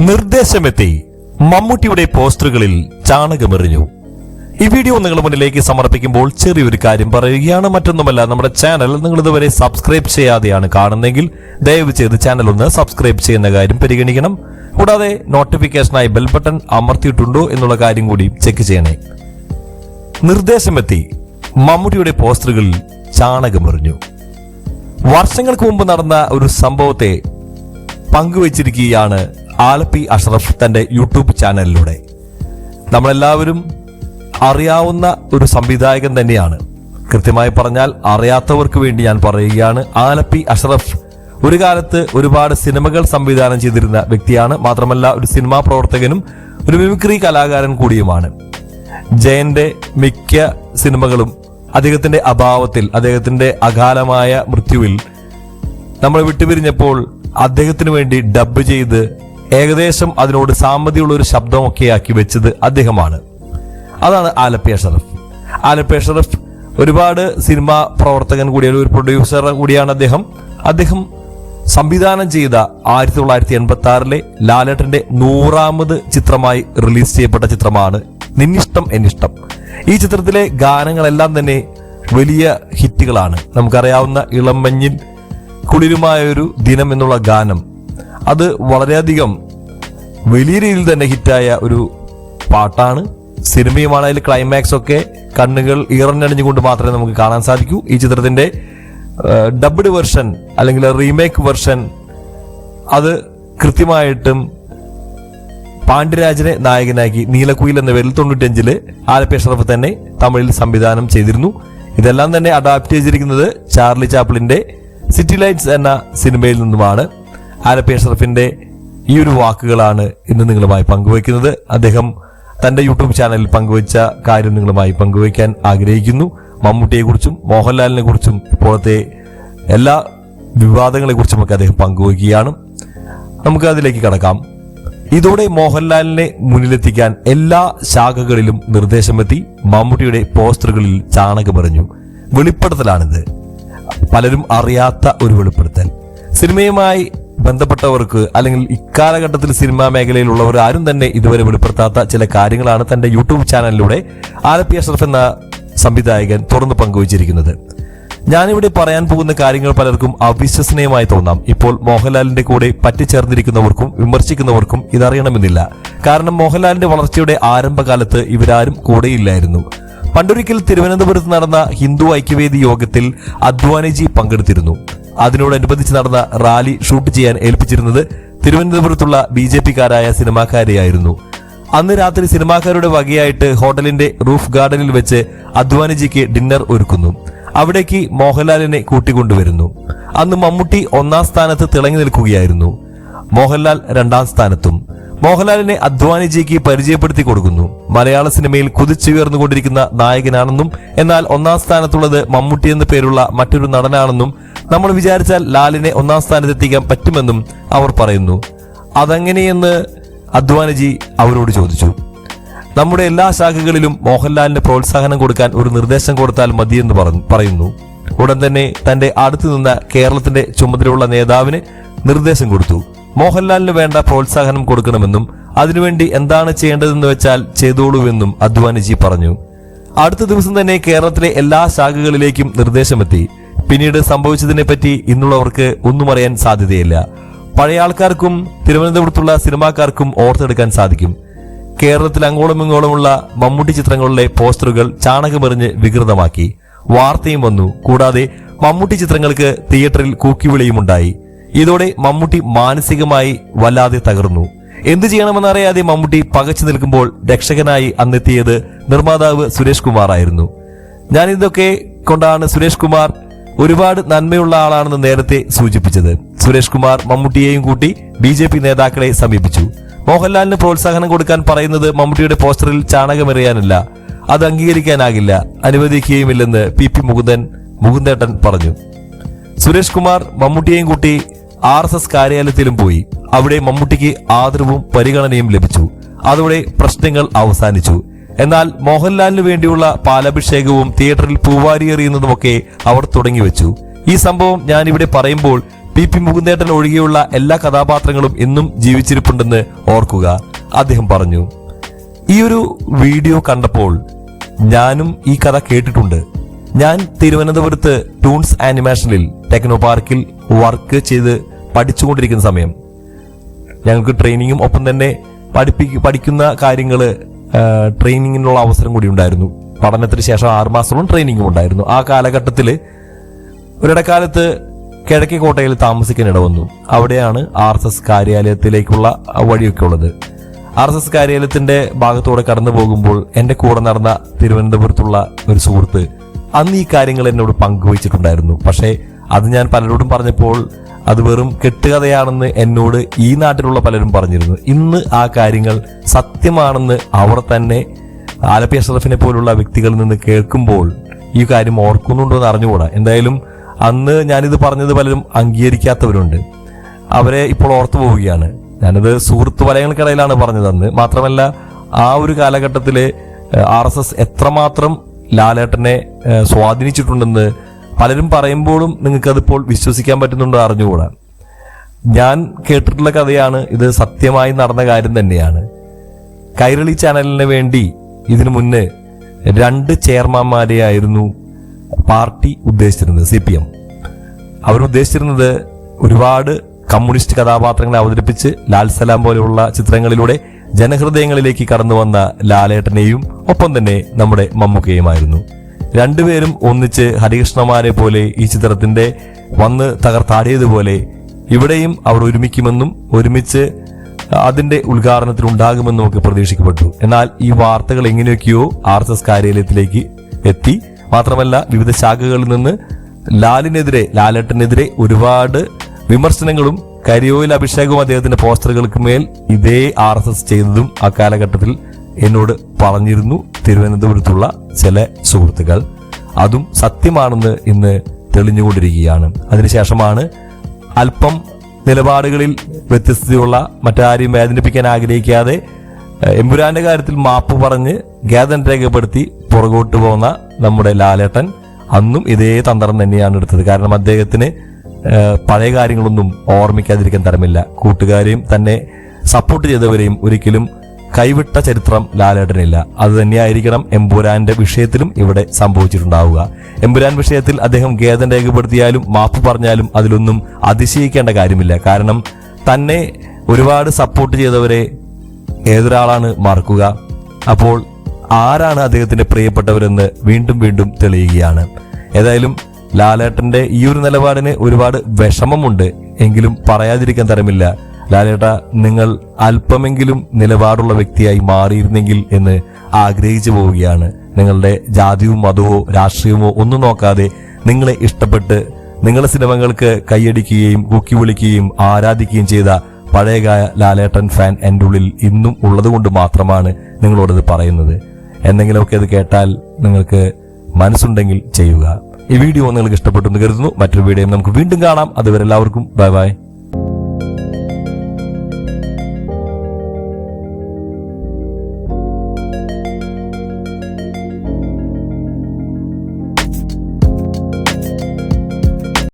നിർദ്ദേശമെത്തി മമ്മൂട്ടിയുടെ പോസ്റ്ററുകളിൽ ചാണകമെറിഞ്ഞു. ഈ വീഡിയോ നിങ്ങൾ മുന്നിലേക്ക് സമർപ്പിക്കുമ്പോൾ ചെറിയൊരു കാര്യം പറയുകയാണ്. മറ്റൊന്നുമല്ല നമ്മുടെ ചാനൽ നിങ്ങൾ ഇതുവരെ സബ്സ്ക്രൈബ് ചെയ്യാതെയാണ് കാണുന്നെങ്കിൽ ദയവ് ചെയ്ത് ചാനൽ ഒന്ന് സബ്സ്ക്രൈബ് ചെയ്യുന്ന കാര്യം പരിഗണിക്കണം. കൂടാതെ നോട്ടിഫിക്കേഷനായി ബെൽ ബട്ടൺ അമർത്തിയിട്ടുണ്ടോ എന്നുള്ള കാര്യം കൂടി ചെക്ക് ചെയ്യണേ. നിർദ്ദേശമെത്തി. മമ്മൂട്ടിയുടെ പോസ്റ്ററുകളിൽ ചാണകമെറിഞ്ഞു. വർഷങ്ങൾക്ക് മുമ്പ് നടന്ന ഒരു സംഭവത്തെ പങ്കുവച്ചിരിക്കുകയാണ് ആലപ്പി അഷ്റഫ് തന്റെ യൂട്യൂബ് ചാനലിലൂടെ. നമ്മളെല്ലാവരും അറിയാവുന്ന ഒരു സംവിധായകൻ തന്നെയാണ്. കൃത്യമായി പറഞ്ഞാൽ അറിയാത്തവർക്ക് വേണ്ടി ഞാൻ പറയുകയാണ്. ആലപ്പി അഷ്റഫ് ഒരു കാലത്ത് ഒരുപാട് സിനിമകൾ സംവിധാനം ചെയ്തിരുന്ന വ്യക്തിയാണ്. മാത്രമല്ല ഒരു സിനിമാ പ്രവർത്തകനും ഒരു മിമിക്രി കലാകാരൻ കൂടിയുമാണ്. ജയന്റെ മിക്ക സിനിമകളും അദ്ദേഹത്തിന്റെ അഭാവത്തിൽ അദ്ദേഹത്തിന്റെ അകാലമായ മൃത്യുവിൽ നമ്മൾ വിട്ടുപിരിഞ്ഞപ്പോൾ അദ്ദേഹത്തിന് വേണ്ടി ഡബ് ചെയ്ത് ഏകദേശം അതിനോട് സാമ്യതയുള്ള ഒരു ശബ്ദമൊക്കെയാക്കി വെച്ചത് അദ്ദേഹമാണ്. അതാണ് ആലപ്പി അഷറഫ്. ആലപ്പി അഷറഫ് ഒരുപാട് സിനിമ പ്രവർത്തകൻ കൂടിയാണ് ഒരു പ്രൊഡ്യൂസർ കൂടിയാണ് അദ്ദേഹം. അദ്ദേഹം സംവിധാനം ചെയ്ത ആയിരത്തി തൊള്ളായിരത്തി എൺപത്തി ആറിലെ ലാലേട്ടന്റെ നൂറാമത് ചിത്രമായി റിലീസ് ചെയ്യപ്പെട്ട ചിത്രമാണ് നിന്നിഷ്ടം എന്നിഷ്ടം. ഈ ചിത്രത്തിലെ ഗാനങ്ങളെല്ലാം തന്നെ വലിയ ഹിറ്റുകളാണ്. നമുക്കറിയാവുന്ന ഇളമഞ്ഞിൽ കുളിരുമായ ഒരു ദിനം എന്നുള്ള ഗാനം അത് വളരെയധികം വലിയ രീതിയിൽ തന്നെ ഹിറ്റായ ഒരു പാട്ടാണ്. സിനിമയുമാണ് അതിൽ ക്ലൈമാക്സ് ഒക്കെ കണ്ണുകൾ ഈറഞ്ഞടിഞ്ഞുകൊണ്ട് മാത്രമേ നമുക്ക് കാണാൻ സാധിക്കൂ. ഈ ചിത്രത്തിന്റെ ഡബ്ഡ് വെർഷൻ അല്ലെങ്കിൽ റീമേക്ക് വെർഷൻ അത് കൃത്യമായിട്ടും പാണ്ഡ്യരാജനെ നായകനാക്കി നീലക്കുയിൽ എന്ന പേരിൽ തൊണ്ണൂറ്റഞ്ചിൽ ആലപ്പി അഷ്റഫ് തന്നെ തമിഴിൽ സംവിധാനം ചെയ്തിരുന്നു. ഇതെല്ലാം തന്നെ അഡാപ്റ്റ് ചെയ്തിരിക്കുന്നത് ചാർലി ചാപ്പിളിന്റെ സിറ്റി ലൈറ്റ്സ് എന്ന സിനിമയിൽ നിന്നുമാണ്. ആലപ്പി അഷ്റഫിന്റെ ഈ ഒരു വാക്കുകളാണ് ഇന്ന് നിങ്ങളുമായി പങ്കുവയ്ക്കുന്നത്. അദ്ദേഹം തന്റെ യൂട്യൂബ് ചാനലിൽ പങ്കുവച്ച കാര്യം നിങ്ങളുമായി പങ്കുവയ്ക്കാൻ ആഗ്രഹിക്കുന്നു. മമ്മൂട്ടിയെ കുറിച്ചും മോഹൻലാലിനെ കുറിച്ചും ഇപ്പോഴത്തെ എല്ലാ വിവാദങ്ങളെ കുറിച്ചുമൊക്കെ അദ്ദേഹം പങ്കുവയ്ക്കുകയാണ്. നമുക്ക് അതിലേക്ക് കടക്കാം. ഇതോടെ മോഹൻലാലിനെ മുന്നിലെത്തിക്കാൻ എല്ലാ ശാഖകളിലും നിർദ്ദേശമെത്തി. മമ്മൂട്ടിയുടെ പോസ്റ്ററുകളിൽ ചാണകമെറിഞ്ഞു. വെളിപ്പെടുത്തലാണിത്. പലരും അറിയാത്ത ഒരു വെളിപ്പെടുത്തൽ. സിനിമയുമായി ബന്ധപ്പെട്ടവർക്ക് അല്ലെങ്കിൽ ഇക്കാലഘട്ടത്തിൽ സിനിമാ മേഖലയിലുള്ളവർ ആരും തന്നെ ഇതുവരെ വെളിപ്പെടുത്താത്ത ചില കാര്യങ്ങളാണ് തന്റെ യൂട്യൂബ് ചാനലിലൂടെ ആലപ്പി അഷ്റഫ് എന്ന സംവിധായകൻ തുറന്നു പങ്കുവച്ചിരിക്കുന്നത്. ഞാനിവിടെ പറയാൻ പോകുന്ന കാര്യങ്ങൾ പലർക്കും അവിശ്വസനീയമായി തോന്നാം. ഇപ്പോൾ മോഹൻലാലിന്റെ കൂടെ പറ്റിച്ചേർന്നിരിക്കുന്നവർക്കും വിമർശിക്കുന്നവർക്കും ഇതറിയണമെന്നില്ല. കാരണം മോഹൻലാലിന്റെ വളർച്ചയുടെ ആരംഭകാലത്ത് ഇവരാരും കൂടെയില്ലായിരുന്നു. പണ്ടൊരിക്കൽ തിരുവനന്തപുരത്ത് നടന്ന ഹിന്ദു ഐക്യവേദി യോഗത്തിൽ അദ്വാനിജി പങ്കെടുത്തിരുന്നു. അതിനോടനുബന്ധിച്ച് നടന്ന റാലി ഷൂട്ട് ചെയ്യാൻ ഏൽപ്പിച്ചിരുന്നത് തിരുവനന്തപുരത്തുള്ള ബി ജെ പിക്കാരായ സിനിമാക്കാരെയായിരുന്നു. അന്ന് രാത്രി സിനിമാക്കാരുടെ വകയായിട്ട് ഹോട്ടലിന്റെ റൂഫ് ഗാർഡനിൽ വെച്ച് അദ്വാനിജിക്ക് ഡിന്നർ ഒരുക്കുന്നു. അവിടേക്ക് മോഹൻലാലിനെ കൂട്ടിക്കൊണ്ടുവരുന്നു. അന്ന് മമ്മൂട്ടി ഒന്നാം സ്ഥാനത്ത് തിളങ്ങി നിൽക്കുകയായിരുന്നു. മോഹൻലാൽ രണ്ടാം സ്ഥാനത്തും. മോഹൻലാലിനെ അദ്വാനിജിക്ക് പരിചയപ്പെടുത്തി കൊടുക്കുന്നു. മലയാള സിനിമയിൽ കുതിച്ചുയർന്നുകൊണ്ടിരിക്കുന്ന നായകനാണെന്നും എന്നാൽ ഒന്നാം സ്ഥാനത്തുള്ളത് മമ്മൂട്ടി എന്ന പേരുള്ള മറ്റൊരു നടനാണെന്നും നമ്മൾ വിചാരിച്ചാൽ ലാലിനെ ഒന്നാം സ്ഥാനത്തെത്തിക്കാൻ പറ്റുമെന്നും അവർ പറയുന്നു. അതെങ്ങനെയെന്ന് അദ്വാനിജി അവരോട് ചോദിച്ചു. നമ്മുടെ എല്ലാ ശാഖകളിലും മോഹൻലാലിന് പ്രോത്സാഹനം കൊടുക്കാൻ ഒരു നിർദ്ദേശം കൊടുത്താൽ മതിയെന്ന് പറയുന്നു. ഉടൻ തന്നെ തന്റെ അടുത്തു നിന്ന കേരളത്തിന്റെ ചുമതലയുള്ള നേതാവിന് നിർദ്ദേശം കൊടുത്തു. മോഹൻലാലിന് വേണ്ട പ്രോത്സാഹനം കൊടുക്കണമെന്നും അതിനുവേണ്ടി എന്താണ് ചെയ്യേണ്ടതെന്ന് വെച്ചാൽ ചെയ്തോളൂവെന്നും അദ്വാനിജി പറഞ്ഞു. അടുത്ത ദിവസം തന്നെ കേരളത്തിലെ എല്ലാ ശാഖകളിലേക്കും നിർദ്ദേശമെത്തി. പിന്നീട് സംഭവിച്ചതിനെപ്പറ്റി ഇന്നുള്ളവർക്ക് ഒന്നും അറിയാൻ സാധ്യതയില്ല. പഴയ ആൾക്കാർക്കും തിരുവനന്തപുരത്തുള്ള സിനിമാക്കാർക്കും ഓർത്തെടുക്കാൻ സാധിക്കും. കേരളത്തിൽ അങ്ങോളം ഇങ്ങോളമുള്ള മമ്മൂട്ടി ചിത്രങ്ങളിലെ പോസ്റ്ററുകൾ ചാണകമെറിഞ്ഞ് വികൃതമാക്കി. വാർത്തയും വന്നു. കൂടാതെ മമ്മൂട്ടി ചിത്രങ്ങൾക്ക് തിയേറ്ററിൽ കൂക്കിവിളിയുമുണ്ടായി. ഇതോടെ മമ്മൂട്ടി മാനസികമായി വല്ലാതെ തകർന്നു. എന്തു ചെയ്യണമെന്നറിയാതെ മമ്മൂട്ടി പകച്ചു നിൽക്കുമ്പോൾ രക്ഷകനായി അന്നെത്തിയത് നിർമ്മാതാവ് സുരേഷ് കുമാർ ആയിരുന്നു. ഞാൻ ഇതൊക്കെ കൊണ്ടാണ് സുരേഷ് കുമാർ ഒരുപാട് നന്മയുള്ള ആളാണെന്ന് നേരത്തെ സൂചിപ്പിച്ചത്. സുരേഷ് കുമാർ മമ്മൂട്ടിയെയും കൂട്ടി ബി ജെ പി നേതാക്കളെ സമീപിച്ചു. മോഹൻലാലിന് പ്രോത്സാഹനം കൊടുക്കാൻ പറയുന്നത് മമ്മൂട്ടിയുടെ പോസ്റ്ററിൽ ചാണകമെറിയാനല്ല അത് അംഗീകരിക്കാനാകില്ല അനുവദിക്കുകയുമില്ലെന്ന് പി പി മുകുന്ദൻ മുകുന്ദേട്ടൻ പറഞ്ഞു. സുരേഷ് കുമാർ മമ്മൂട്ടിയെയും കൂട്ടി ആർ എസ് എസ് കാര്യാലയത്തിലും പോയി. അവിടെ മമ്മൂട്ടിക്ക് ആദരവും പരിഗണനയും ലഭിച്ചു. അതോടെ പ്രശ്നങ്ങൾ അവസാനിച്ചു. എന്നാൽ മോഹൻലാലിനു വേണ്ടിയുള്ള പാലഭിഷേകവും തിയേറ്ററിൽ പൂവാരി എറിയുന്നതുമൊക്കെ അവർ തുടങ്ങിവെച്ചു ഈ സംഭവം ഞാൻ ഇവിടെ പറയുമ്പോൾ പി പി മുകുന്ദേട്ടൻ ഒഴികെയുള്ള എല്ലാ കഥാപാത്രങ്ങളും ഇന്നും ജീവിച്ചിരിപ്പുണ്ടെന്ന് ഓർക്കുക. അദ്ദേഹം പറഞ്ഞു ഈ ഒരു വീഡിയോ കണ്ടപ്പോൾ ഞാനും ഈ കഥ കേട്ടിട്ടുണ്ട്. ഞാൻ തിരുവനന്തപുരത്ത് ടൂൺസ് ആനിമേഷനിൽ ടെക്നോ പാർക്കിൽ വർക്ക് ചെയ്ത് പഠിച്ചുകൊണ്ടിരിക്കുന്ന സമയം. ഞങ്ങൾക്ക് ട്രെയിനിങ്ങും ഒപ്പം തന്നെ പഠിപ്പി പഠിക്കുന്ന കാര്യങ്ങൾ ട്രെയിനിങ്ങിനുള്ള അവസരം കൂടി ഉണ്ടായിരുന്നു. പഠനത്തിന് ശേഷം ആറുമാസത്തോളം ട്രെയിനിങ്ങും ഉണ്ടായിരുന്നു. ആ കാലഘട്ടത്തിൽ ഒരിടക്കാലത്ത് കിഴക്കേ കോട്ടയിൽ താമസിക്കാൻ ഇടവന്നു. അവിടെയാണ് ആർ എസ് എസ് കാര്യാലയത്തിലേക്കുള്ള വഴിയൊക്കെ ഉള്ളത്. ആർ എസ് എസ് കാര്യാലയത്തിന്റെ ഭാഗത്തൂടെ കടന്നു പോകുമ്പോൾ എന്റെ കൂടെ നടന്ന തിരുവനന്തപുരത്തുള്ള ഒരു സുഹൃത്ത് അന്ന് ഈ കാര്യങ്ങൾ എന്നോട് പങ്കുവച്ചിട്ടുണ്ടായിരുന്നു. പക്ഷേ അത് ഞാൻ പലരോടും പറഞ്ഞപ്പോൾ അത് വെറും കെട്ടുകഥയാണെന്ന് എന്നോട് ഈ നാട്ടിലുള്ള പലരും പറഞ്ഞിരുന്നു. ഇന്ന് ആ കാര്യങ്ങൾ സത്യമാണെന്ന് അവർ തന്നെ ആലപ്പി അഷറഫിനെ പോലുള്ള വ്യക്തികളിൽ നിന്ന് കേൾക്കുമ്പോൾ ഈ കാര്യം ഓർക്കുന്നുണ്ടോ എന്ന് അറിഞ്ഞുകൂടാ. എന്തായാലും അന്ന് ഞാനിത് പറഞ്ഞത് പലരും അംഗീകരിക്കാത്തവരുണ്ട്. അവരെ ഇപ്പോൾ ഓർത്തു പോവുകയാണ്. ഞാനത് സുഹൃത്ത് വലയങ്ങൾക്കിടയിലാണ് പറഞ്ഞത് അന്ന്. മാത്രമല്ല ആ ഒരു കാലഘട്ടത്തിലെ ആർ എസ് എസ് എത്രമാത്രം ലാലേട്ടനെ സ്വാധീനിച്ചിട്ടുണ്ടെന്ന് പലരും പറയുമ്പോഴും നിങ്ങൾക്കതിപ്പോൾ വിശ്വസിക്കാൻ പറ്റുന്നുണ്ടോ അറിഞ്ഞുകൂടാ. ഞാൻ കേട്ടിട്ടുള്ള കഥയാണ് ഇത് സത്യമായി നടന്ന കാര്യം തന്നെയാണ്. കൈരളി ചാനലിന് വേണ്ടി ഇതിനു മുന്നേ രണ്ട് ചെയർമാന്മാരെയായിരുന്നു പാർട്ടി ഉദ്ദേശിച്ചിരുന്നത് സി പി എം. അവരുദ്ദേശിച്ചിരുന്നത് ഒരുപാട് കമ്മ്യൂണിസ്റ്റ് കഥാപാത്രങ്ങളെ അവതരിപ്പിച്ച് ലാൽ സലാം പോലെയുള്ള ചിത്രങ്ങളിലൂടെ ജനഹൃദയങ്ങളിലേക്ക് കടന്നു വന്ന ലാലേട്ടനെയും ഒപ്പം തന്നെ നമ്മുടെ മമ്മൂക്കയുമായിരുന്നു. രണ്ടുപേരും ഒന്നിച്ച് ഹരികൃഷ്ണമാരെ പോലെ ഈ ചിത്രത്തിന്റെ വന്ന് തകർത്താടിയതുപോലെ ഇവിടെയും അവർ ഒരുമിക്കുമെന്നും ഒരുമിച്ച് അതിന്റെ ഉദ്ഘാടനത്തിൽ ഉണ്ടാകുമെന്നും ഒക്കെ പ്രതീക്ഷിക്കപ്പെട്ടു. എന്നാൽ ഈ വാർത്തകൾ എങ്ങനെയൊക്കെയോ ആർ എസ് എസ് കാര്യാലയത്തിലേക്ക് എത്തി. മാത്രമല്ല വിവിധ ശാഖകളിൽ നിന്ന് ലാലിനെതിരെ ലാലേട്ടനെതിരെ ഒരുപാട് വിമർശനങ്ങളും കരിയോയിൽ അഭിഷേകവും അദ്ദേഹത്തിന്റെ പോസ്റ്ററുകൾക്ക് മേൽ ഇതേ ആർ എസ് എസ് ചെയ്തതും ആ കാലഘട്ടത്തിൽ എന്നോട് പറഞ്ഞിരുന്നു തിരുവനന്തപുരത്തുള്ള ചില സുഹൃത്തുക്കൾ. അതും സത്യമാണെന്ന് ഇന്ന് തെളിഞ്ഞുകൊണ്ടിരിക്കുകയാണ്. അതിനുശേഷമാണ് അല്പം നിലപാടുകളിൽ വ്യത്യസ്തതയുള്ള മറ്റാരെയും വേദനിപ്പിക്കാൻ ആഗ്രഹിക്കാതെ എമ്പുരാന്റെ കാര്യത്തിൽ മാപ്പ് പറഞ്ഞ് ഖേദം രേഖപ്പെടുത്തി പുറകോട്ട് പോകുന്ന നമ്മുടെ ലാലേട്ടൻ അന്നും ഇതേ തന്ത്രം തന്നെയാണ് എടുത്തത്. കാരണം അദ്ദേഹത്തിന് പഴയ കാര്യങ്ങളൊന്നും ഓർമ്മിക്കാതിരിക്കാൻ തരമില്ല. കൂട്ടുകാരെയും തന്നെ സപ്പോർട്ട് ചെയ്തവരെയും ഒരിക്കലും കൈവിട്ട ചരിത്രം ലാലേട്ടനില്ല. അത് തന്നെയായിരിക്കണം എമ്പുരാന്റെ വിഷയത്തിലും ഇവിടെ സംഭവിച്ചിട്ടുണ്ടാവുക. എമ്പുരാൻ വിഷയത്തിൽ അദ്ദേഹം ഖേദം രേഖപ്പെടുത്തിയാലും മാപ്പ് പറഞ്ഞാലും അതിലൊന്നും അതിശയിക്കേണ്ട കാര്യമില്ല. കാരണം തന്നെ ഒരുപാട് സപ്പോർട്ട് ചെയ്തവരെ ഏതൊരാളാണ് മറക്കുക? അപ്പോൾ ആരാണ് അദ്ദേഹത്തിന്റെ പ്രിയപ്പെട്ടവരെന്ന് വീണ്ടും വീണ്ടും തെളിയുകയാണ്. ഏതായാലും ലാലേട്ടന്റെ ഈ ഒരു നിലപാടിന് ഒരുപാട് വിഷമമുണ്ട്. എങ്കിലും പറയാതിരിക്കാൻ തരമില്ല. ലാലേട്ട നിങ്ങൾ അല്പമെങ്കിലും നിലപാടുള്ള വ്യക്തിയായി മാറിയിരുന്നെങ്കിൽ എന്ന് ആഗ്രഹിച്ചു പോവുകയാണ്. നിങ്ങളുടെ ജാതിയും മതമോ രാഷ്ട്രീയമോ ഒന്നും നോക്കാതെ നിങ്ങളെ ഇഷ്ടപ്പെട്ട് നിങ്ങളുടെ സിനിമകൾക്ക് കൈയടിക്കുകയും കുക്കി വിളിക്കുകയും ആരാധിക്കുകയും ചെയ്ത പഴയകാല ലാലേട്ടൻ ഫാൻ എന്റെ ഉള്ളിൽ ഇന്നും ഉള്ളതുകൊണ്ട് മാത്രമാണ് നിങ്ങളോടത് പറയുന്നത്. എന്തെങ്കിലുമൊക്കെ അത് കേട്ടാൽ നിങ്ങൾക്ക് മനസ്സുണ്ടെങ്കിൽ ചെയ്യുക. ഈ വീഡിയോ നിങ്ങൾക്ക് ഇഷ്ടപ്പെട്ടു എന്ന് കരുതുന്നു. മറ്റൊരു വീഡിയോയും നമുക്ക് വീണ്ടും കാണാം. അതുവരെ എല്ലാവർക്കും ബൈ ബൈ.